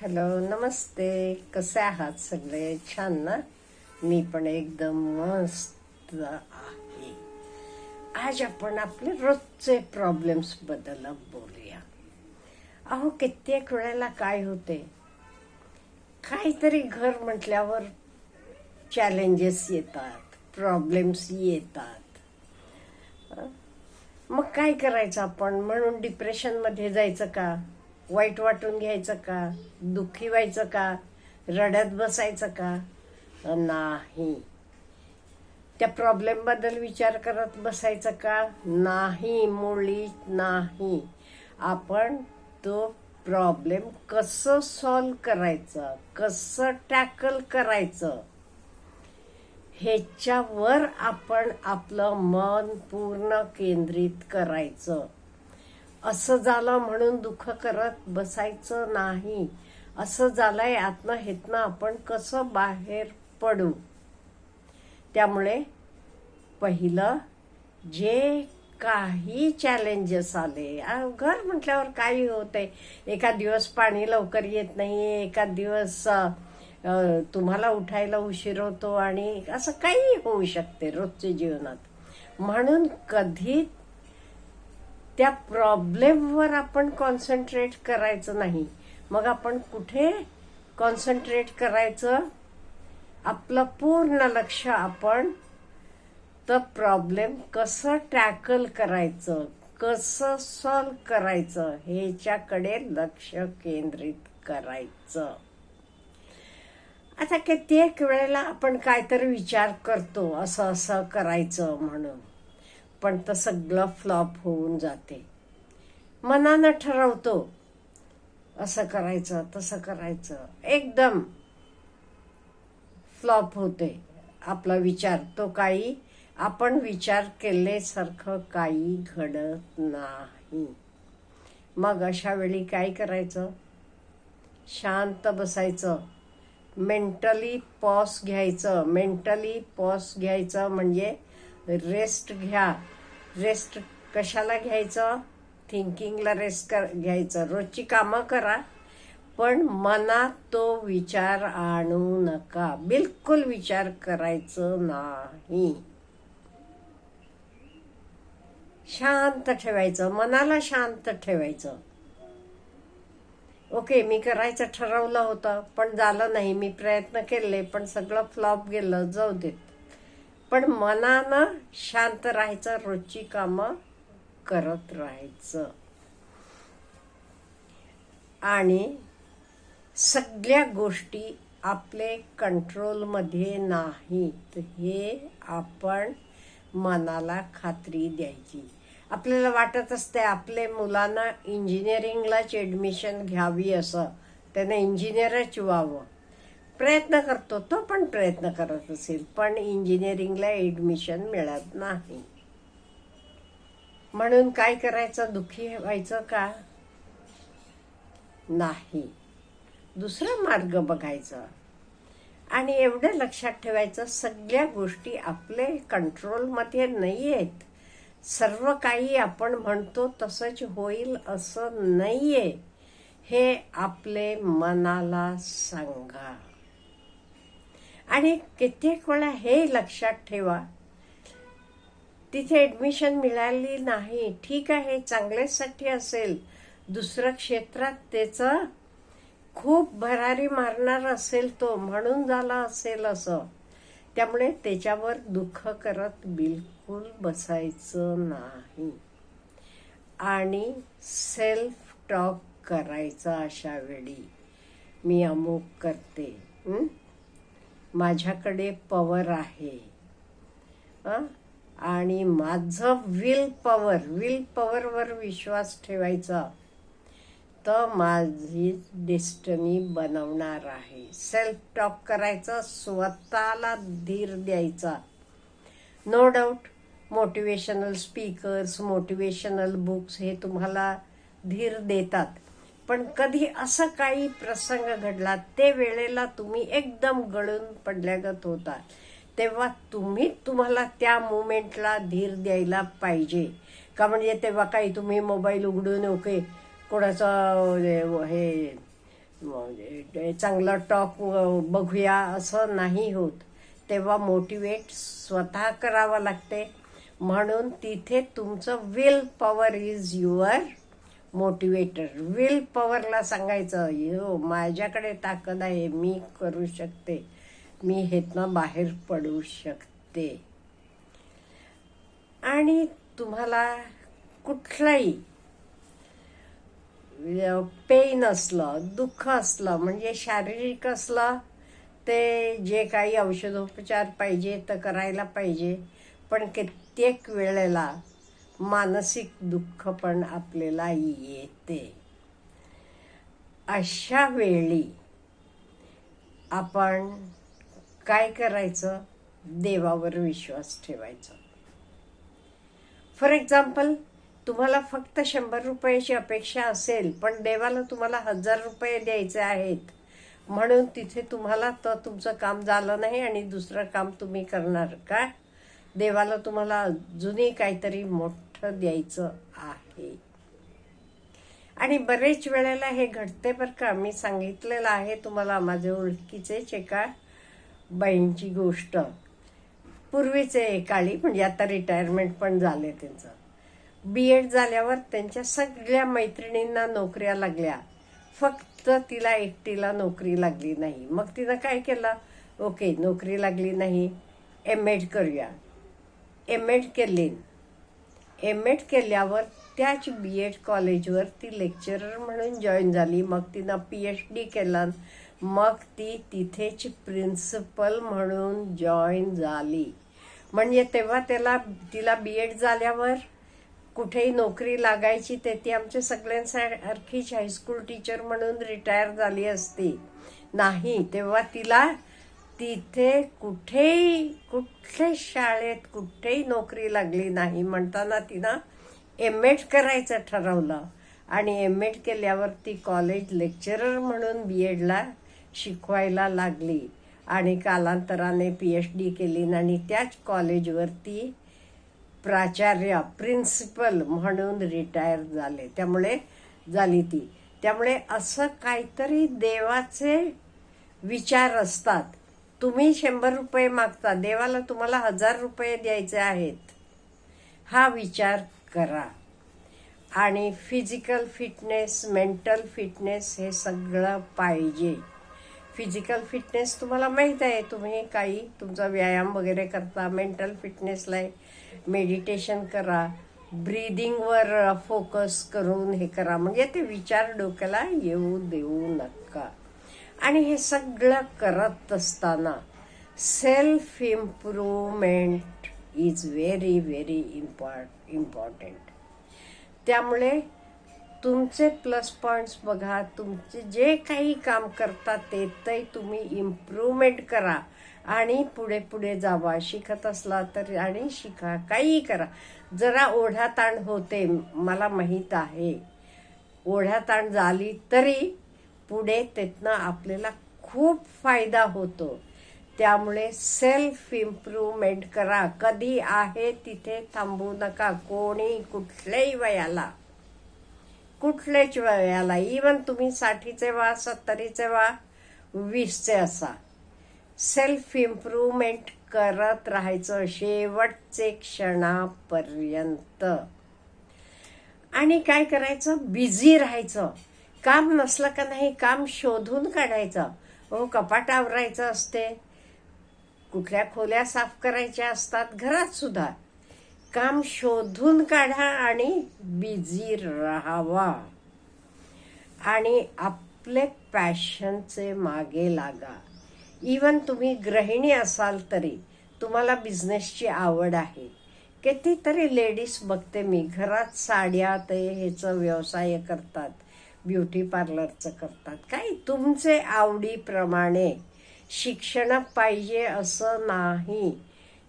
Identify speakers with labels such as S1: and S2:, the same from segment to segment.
S1: Hello नमस्ते. कसे आहात सगळे? छान ना? मी पण एकदम मस्त आहे. आज आपण आपले रोजचे प्रॉब्लेम्सबद्दल बोलूया. अहो कित्येक वेळेला काय होते? काहीतरी घर म्हटल्यावर चॅलेंजेस येतात प्रॉब्लेम्स येतात. मग काय करायचं आपण? म्हणून डिप्रेशनमध्ये जायचं का? वाईट वाटून घ्यायचं का? दुःखी व्हायचं का? रडत बसायचं का? नाही. त्या प्रॉब्लेमबद्दल विचार करत बसायचं का? नाही मुळी नाही. आपण तो प्रॉब्लेम कसं सॉल्व करायचं? कसं टॅकल करायचं? ह्याच्यावर आपण आपलं मन पूर्ण केंद्रित करायचं. असं झालं म्हणून दुःख करत बसायचं नाही. असं झालंय आतनं हेतनं आपण कसं बाहेर पडू? त्यामुळे पहिलं जे काही चॅलेंजेस आले घर म्हटल्यावर काही होते. एका दिवस पाणी लवकर येत नाही एका दिवस तुम्हाला उठायला उशीर होतो आणि असं काही होऊ शकते रोजच्या जीवनात. म्हणून कधी त्या प्रॉब्लेमवर आपण कॉन्सन्ट्रेट करायचं नाही. मग आपण कुठे कॉन्सन्ट्रेट करायचं? आपलं पूर्ण लक्ष आपण तर प्रॉब्लेम कसं टॅकल करायचं? कसं सॉल्व करायचं? ह्याच्याकडे लक्ष केंद्रित करायचं. आता कित्येक वेळेला आपण काहीतरी विचार करतो असं असं करायचं म्हणून. पण तर सगळं फ्लॉप होऊन जाते. मनानं ठरवतो असं करायचं तसं करायचं. एकदम फ्लॉप होते आपला विचार. तो काही आपण विचार केल्यासारखं काही घडत नाही. मग अशा वेळी काय करायचं? शांत बसायचं. मेंटली पॉस घ्यायचं. मेंटली पॉस घ्यायचं म्हणजे रेस्ट घ्या. रेस्ट कशाला घ्यायचं? थिंकिंगला रेस्ट कर घ्यायचं. रोजची कामं करा. पण मनात तो विचार आणू नका. बिलकुल विचार करायचं नाही. शांत ठेवायचं. मनाला शांत ठेवायचं. ओके मी करायचं ठरवलं होतं पण झालं नाही. मी प्रयत्न केले पण सगळं फ्लॉप गेलं. जाऊ देत. पण मनानं शांत राहायचं रोजची कामं करत राहायचं. आणि सगळ्या गोष्टी आपले कंट्रोलमध्ये नाहीत हे आपण मनाला खात्री द्यायची. आपल्याला वाटत असते आपले मुलांना इंजिनिअरिंगलाच ॲडमिशन घ्यावी असं. त्यांना इंजिनियरच व्हावं. प्रयत्न करतो तो पण प्रयत्न करत असेल पण इंजिनिअरिंगला ॲडमिशन मिळत नाही. म्हणून काय करायचं? दुःखी व्हायचं का? नाही. दुसरा मार्ग बघायचा. आणि एवढं लक्षात ठेवायचं सगळ्या गोष्टी आपले कंट्रोलमध्ये नाही आहेत सर्व काही आपण म्हणतो तसंच होईल असं नाही आहे हे आपले मनाला सांगा. आणि कित्येक वेळा हे लक्षात ठेवा. तिथे ॲडमिशन मिळाली नाही. ठीक आहे चांगल्यासाठी असेल. दुसरं क्षेत्रात त्याचं खूप भरारी मारणार असेल तो म्हणून झाला असेल असं. त्यामुळे त्याच्यावर दुःख करत बिलकुल बसायचं नाही. आणि सेल्फ टॉक करायचा अशा वेळी. मी अमुक करते. माझ्याकडे पॉवर आहे. आणि माझं विल पॉवर विल पॉवरवर विश्वास ठेवायचा तर माझी डेस्टनी बनवणार आहे. सेल्फ टॉक करायचं स्वतःला धीर द्यायचा. No doubt motivational speakers motivational books हे तुम्हाला धीर देतात. पण कधी असं काही प्रसंग घडला ते वेळेला तुम्ही एकदम गळून पडल्यागत होता. तेव्हा तुम्ही तुम्हाला त्या मुमेंटला धीर द्यायला पाहिजे. का म्हणजे तेव्हा काही तुम्ही मोबाईल उघडून ओके कोणाचं हे म्हणजे, चांगलं टॉक बघूया असं नाही होत. तेव्हा मोटिवेट स्वतः करावं लागते. म्हणून तिथे तुमचं will power is your motivator will पॉवरला सांगायचं यो माझ्याकडे ताकद आहे मी करू शकते. मी हेतनं बाहेर पडू शकते. आणि तुम्हाला कुठलाही पेन असलं दुःख असलं म्हणजे शारीरिक असलं ते जे काही औषधोपचार पाहिजे तर करायला पाहिजे. पण कित्येक वेळेला मानसिक दुःख पण आपल्याला येते. अशा वेळी आपण काय करायचं? देवावर विश्वास ठेवायचा. फॉर एक्झाम्पल तुम्हाला फक्त शंभर रुपयाची अपेक्षा असेल पण देवाला तुम्हाला हजार रुपये द्यायचे आहेत. म्हणून तिथे तुम्हाला तर तुमचं काम झालं नाही आणि दुसरं काम तुम्ही करणार का? देवाला तुम्हाला अजूनही काहीतरी मोठं द्यायचं आहे. आणि बरेच वेळेला हे घडते बरं का मी सांगितलेलं आहे तुम्हाला माझे ओळखीचेच एका बाईंची गोष्ट. पूर्वीचे काळी म्हणजे आता रिटायरमेंट पण झाले त्यांचं. बी एड झाल्यावर त्यांच्या सगळ्या मैत्रिणींना नोकऱ्या लागल्या. फक्त तिला एकटीला नोकरी लागली नाही. मग तिनं काय केलं? ओके नोकरी लागली नाही. एम एड करूया. एम एड केली. एम एड केल्यावर त्याच बी एड कॉलेजवर ती लेक्चरर म्हणून जॉईन झाली. मग तिनं पी एच डी केलं. मग ती तिथेच प्रिन्सिपल म्हणून जॉईन झाली. म्हणजे तेव्हा त्याला तिला बी एड झाल्यावर कुठेही नोकरी लागायची ते ती आमच्या सगळ्यांसारखीच हायस्कूल टीचर म्हणून रिटायर झाली असती. नाही तेव्हा तिला तिथे कुठेही कुठल्याच शाळेत कुठेही नोकरी लागली नाही. म्हणताना तिनं एम एड करायचं ठरवलं. आणि एम एड केल्यावर ती कॉलेज लेक्चरर म्हणून बी एडला शिकवायला लागली. आणि कालांतराने पी एच डी केली. आणि त्याच कॉलेजवरती प्राचार्य प्रिन्सिपल म्हणून रिटायर झाले. त्यामुळे झाली ती. त्यामुळे असं काहीतरी देवाचे विचार असतात. तुम्ही शंभर रुपये मागता देवाला तुम्हाला हजार रुपये द्यायचे आहेत. हा विचार करा. आणि फिजिकल फिटनेस मेंटल फिटनेस हे सगळं पाहिजे. फिजिकल फिटनेस तुम्हाला माहीत आहे तुम्ही काही तुमचा व्यायाम वगैरे करता मेंटल फिटनेसला मेडिटेशन करा. ब्रीदिंगवर फोकस करून हे करा. म्हणजे ते विचार डोक्याला येऊ देऊ नका. आणि हे सगळं करत असताना self improvement is very very import important त्यामुळे तुमचे प्लस पॉईंट्स बघा तुमचे जे काही काम करतात ते ते तुम्ही इम्प्रूव्हमेंट करा. आणि पुढे पुढे जावा. शिकत असला तर आणि शिका काहीही करा. जरा ओढाताण होते मला माहीत आहे. ओढाताण झाली तरी पुढे त्यातनं आपल्याला खूप फायदा होतो. त्यामुळे सेल्फ इम्प्रूव्हमेंट करा. कधी आहे तिथे थांबू नका. कोणी कुठल्याही वयाला. कुठल्याच वयाला. इवन तुम्ही साठीचे वा सत्तरीचे वा वीसचे असा. सेल्फ इम्प्रूव्हमेंट करत राहायचं शेवटचे क्षणापर्यंत. आणि काय करायचं? बिझी राहायचं. काम नसलं का नाही काम शोधून काढायचं. हो कपाट आवरायचं असते. कुठल्या खोल्या साफ करायच्या असतात घरात सुद्धा. काम शोधून काढा आणि बिझी राहावा. आणि आपले पॅशनचे मागे लागा. इवन तुम्ही गृहिणी असाल तरी तुम्हाला बिझनेसची आवड आहे. कितीतरी लेडीज बघते मी घरात साड्या ते ह्याचं व्यवसाय करतात. ब्युटी पार्लरचं करतात. काही तुमचे आवडीप्रमाणे शिक्षण पाहिजे असं नाही.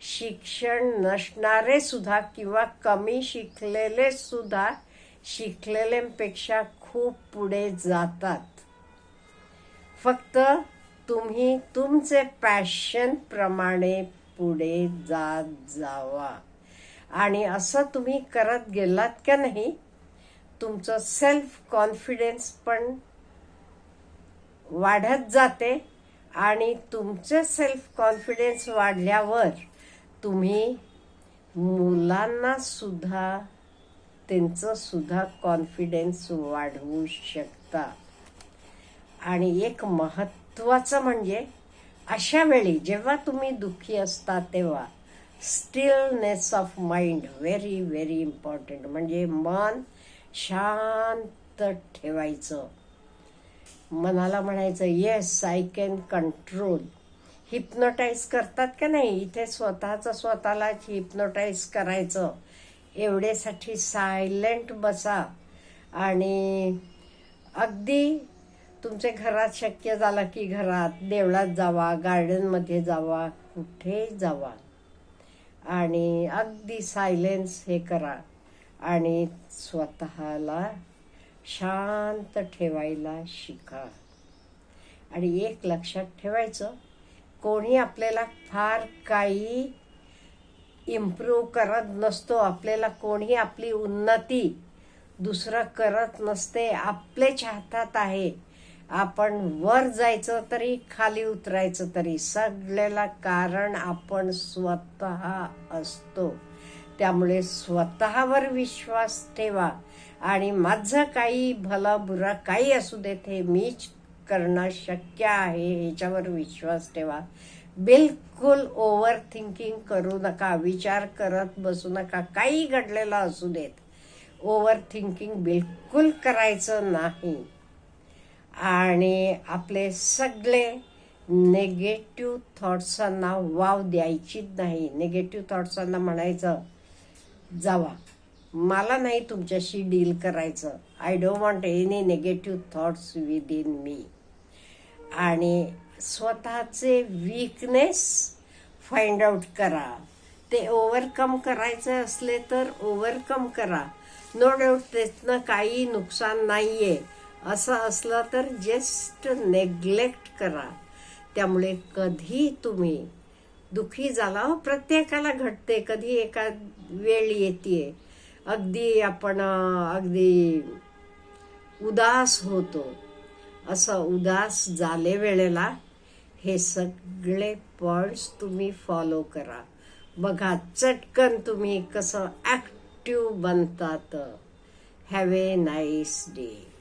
S1: शिक्षण नसणारे सुद्धा किंवा कमी शिकलेले सुद्धा शिकलेल्यांपेक्षा खूप पुढे जातात. फक्त तुम्ही तुमचे पॅशन प्रमाणे पुढे जात जावा. आणि असं तुम्ही करत गेलात का नाही? तुमचं सेल्फ कॉन्फिडन्स पण वाढत जाते आणि तुमचे सेल्फ कॉन्फिडन्स वाढल्यावर तुम्ही मुलांना सुद्धा त्यांचं सुद्धा कॉन्फिडन्स वाढवू शकता. आणि एक महत्त्वाचं म्हणजे अशा वेळी जेव्हा तुम्ही दुःखी असता तेव्हा stillness of mind very very important म्हणजे मन शांत ठेवायचं. मनाला म्हणायचं yes I can control hypnotize करतात का नाही? इथे स्वतःचं स्वतःलाच हिप्नोटाईज करायचं. एवढ्यासाठी सायलेंट बसा. आणि अगदी तुमचे घरात शक्य झालं की घरात देवळात जावा गार्डनमध्ये जावा कुठे जावा. आणि अगदी सायलेन्स हे करा. आणि स्वतःला शांत ठेवायला शिका. आणि एक लक्षात ठेवायचं कोणी आपल्याला फार काही इम्प्रूव्ह करत नसतो आपल्याला कोणी आपली उन्नती दुसरं करत नसते आपलेच हातात आहे. आपण वर जायचं तरी खाली उतरायचं तरी सगळ्याला कारण आपण स्वतः असतो. त्यामुळे स्वतःवर विश्वास ठेवा. आणि माझं काही भला बुरा काही असू देत हे मीच करणं शक्य आहे ह्याच्यावर विश्वास ठेवा. बिलकुल ओव्हर थिंकिंग करू नका विचार करत बसू नका काही घडलेलं असू देत. ओव्हर थिंकिंग बिलकुल करायचं नाही. आणि आपले सगळे नेगेटिव्ह थॉट्सांना वाव द्यायचीच नाही. नेगेटिव्ह थॉट्सांना म्हणायचं जावा. मला नाही तुमच्याशी डील करायचं. I don't want any negative thoughts within me आणि स्वतःचे वीकनेस फाइंड आउट करा. ते ओव्हरकम करायचं असले तर ओव्हरकम करा. नो डाऊट त्यातनं काही नुकसान नाही आहे असं असलं तर जस्ट नेग्लेक्ट करा. त्यामुळे कधी तुम्ही दुखी झाला. हो प्रत्येकाला घडते कधी एका वेळ येते अगदी आपण अगदी उदास होतो. असं उदास झाले वेळेला हे सगळे पॉइंट्स तुम्ही फॉलो करा. बघा चटकन तुम्ही कसं ॲक्टिव्ह बनतात. Have a nice day.